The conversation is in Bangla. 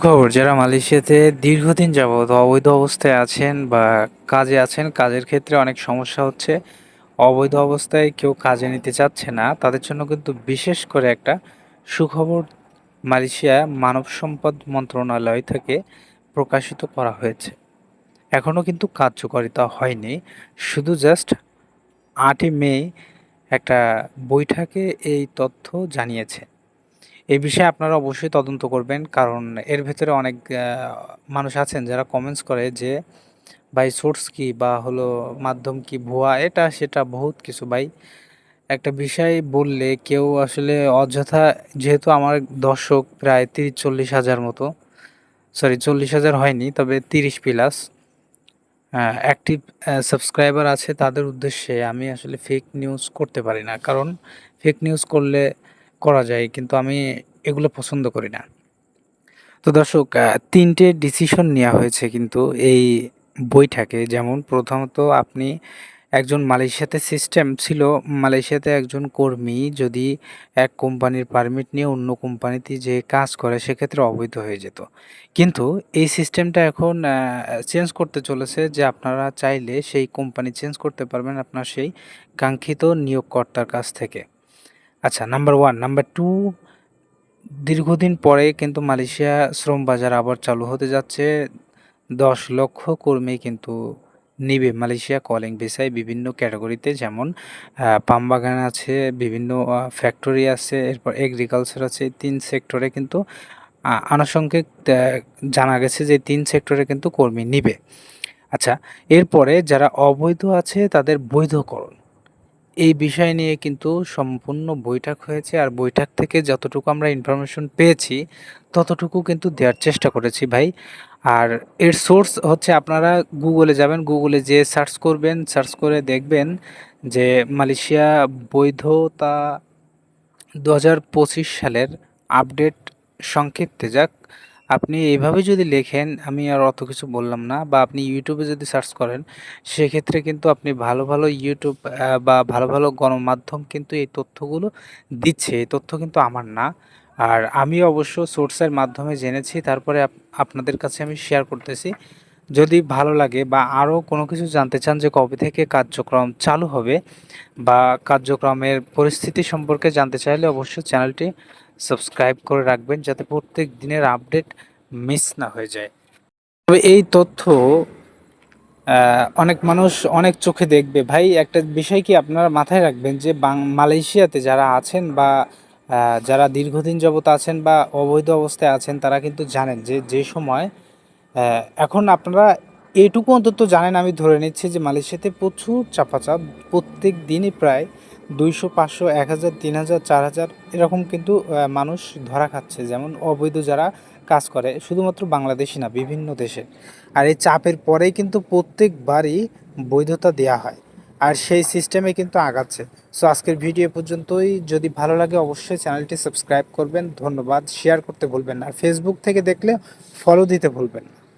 খবর, যারা মালয়েশিয়াতে দীর্ঘদিন যাবৎ অবৈধ অবস্থায় আছেন বা কাজে আছেন, কাজের ক্ষেত্রে অনেক সমস্যা হচ্ছে। অবৈধ অবস্থায় কেউ কাজে নিতে চাচ্ছে না। তাদের জন্য কিন্তু বিশেষ করে একটা সুখবর মালয়েশিয়া মানব সম্পদ মন্ত্রণালয় থেকে প্রকাশিত করা হয়েছে। এখনও কিন্তু কার্যকারিতা হয়নি। শুধু জাস্ট আটই মে একটা বৈঠকে এই তথ্য জানিয়েছে। এই বিষয়ে আপনারা অবশ্যই তদন্ত করবেন, কারণ এর ভেতরে অনেক মানুষ আছেন যারা কমেন্টস করে যে, ভাই সোর্স কি বা হলো মাধ্যম কি, ভুয়া? এটা, সেটা বহুত কিছু। ভাই, একটা বিষয় বললে কেউ আসলে অযথা, যেহেতু আমার দর্শক প্রায় তিরিশ চল্লিশ হাজার মতো সরি চল্লিশ হাজার হয়নি, তবে তিরিশ প্লাস অ্যাক্টিভ সাবস্ক্রাইবার আছে, তাদের উদ্দেশ্যে আমি আসলে ফেক নিউজ করতে পারি না। কারণ ফেক নিউজ করলে করা যায়, কিন্তু আমি এগুলো পছন্দ করি না। তো দর্শক তিনটে ডিসিশন নেওয়া হয়েছে কিন্তু এই বইটাকে। যেমন প্রথমত আপনি একজন মালয়েশিয়াতে সিস্টেম ছিল, মালয়েশিয়াতে একজন কর্মী যদি এক কোম্পানির পারমিট নিয়ে অন্য কোম্পানিতে যে কাজ করে, সেক্ষেত্রে অবৈধ হয়ে যেত। কিন্তু এই সিস্টেমটা এখন চেঞ্জ করতে চলেছে যে আপনারা চাইলে সেই কোম্পানি চেঞ্জ করতে পারবেন আপনার সেই কাঙ্ক্ষিত নিয়োগকর্তার কাছ থেকে। আচ্ছা নাম্বার ওয়ান নাম্বার টু দীর্ঘদিন পরে কিন্তু মালয়েশিয়া শ্রম বাজার আবার চালু হতে যাচ্ছে। দশ লক্ষ কর্মী কিন্তু নিবে মালয়েশিয়া কলিং ভিসায় বিভিন্ন ক্যাটাগরিতে যেমন পাম বাগান আছে, বিভিন্ন ফ্যাক্টরি আছে, এরপর এগ্রিকালচার আছে তিন সেক্টরে কিন্তু আনুষঙ্গিক জানা গেছে যে তিন সেক্টরে কিন্তু কর্মী নিবে। আচ্ছা এরপরে যারা অবৈধ আছে তাদের বৈধকরণ। এই বিষয় নিয়ে কিন্তু সম্পূর্ণ বৈঠক হয়েছে আর বৈঠক থেকে যতটুকু আমরা ইনফরমেশন পেয়েছি, ততটুকু কিন্তু দেওয়ার চেষ্টা করেছি ভাই। আর এর সোর্স হচ্ছে আপনারা গুগলে যাবেন গুগলে যে সার্চ করবেন সার্চ করে দেখবেন যে মালয়েশিয়া বৈধতা দু হাজার পঁচিশ সালের আপডেট সংক্ষিপ্তে যাক। আপনি এইভাবে যদি লেখেন, আমি আর অত কিছু বললাম না বা আপনি ইউটিউবে যদি সার্চ করেন, সেক্ষেত্রে কিন্তু আপনি ভালো ভালো ইউটিউব বা ভালো ভালো গণমাধ্যম কিন্তু এই তথ্যগুলো দিচ্ছে। এই তথ্য কিন্তু আমার না। আর আমি অবশ্য সোর্সের মাধ্যমে জেনেছি, তারপরে আপ- আপনাদের কাছে আমি শেয়ার করতেছি। যদি ভালো লাগে বা আরও কোনো কিছু জানতে চান যে কবে থেকে কার্যক্রম চালু হবে বা কার্যক্রমের পরিস্থিতি সম্পর্কে জানতে চাইলে অবশ্যই চ্যানেলটি সাবস্ক্রাইব করে রাখবেন যাতে প্রত্যেক দিনের আপডেট মিস না হয়ে যায়। তবে এই তথ্য অনেক মানুষ অনেক চোখে দেখবে। ভাই, একটা বিষয় কি আপনারা মাথায় রাখবেন যে মালয়েশিয়াতে যারা আছেন বা যারা দীর্ঘদিন যাবত আছেন বা অবৈধ অবস্থায় আছেন, তারা কিন্তু জানেন যে যে সময় এখন আপনারা এটুকু অন্তত জানেন, আমি ধরে নিচ্ছি যে মালয়েশিয়াতে প্রচুর চাপাচাপ, প্রত্যেক দিনই প্রায় দুইশো, পাঁচশো, এক হাজার, তিন হাজার, চার হাজার এরকম কিন্তু মানুষ ধরা খাচ্ছে। যেমন অবৈধ যারা কাজ করে, শুধুমাত্র বাংলাদেশি না, বিভিন্ন দেশে। আর এই চাপের পরেই কিন্তু প্রত্যেকবারই বৈধতা দেয়া হয়। আর সেই সিস্টেমে কিন্তু আগাচ্ছে। সো আজকের ভিডিও পর্যন্তই। যদি ভালো লাগে, অবশ্যই চ্যানেলটি সাবস্ক্রাইব করবেন। ধন্যবাদ। শেয়ার করতে ভুলবেন না। আর ফেসবুক থেকে দেখলে ফলো দিতে ভুলবেন না।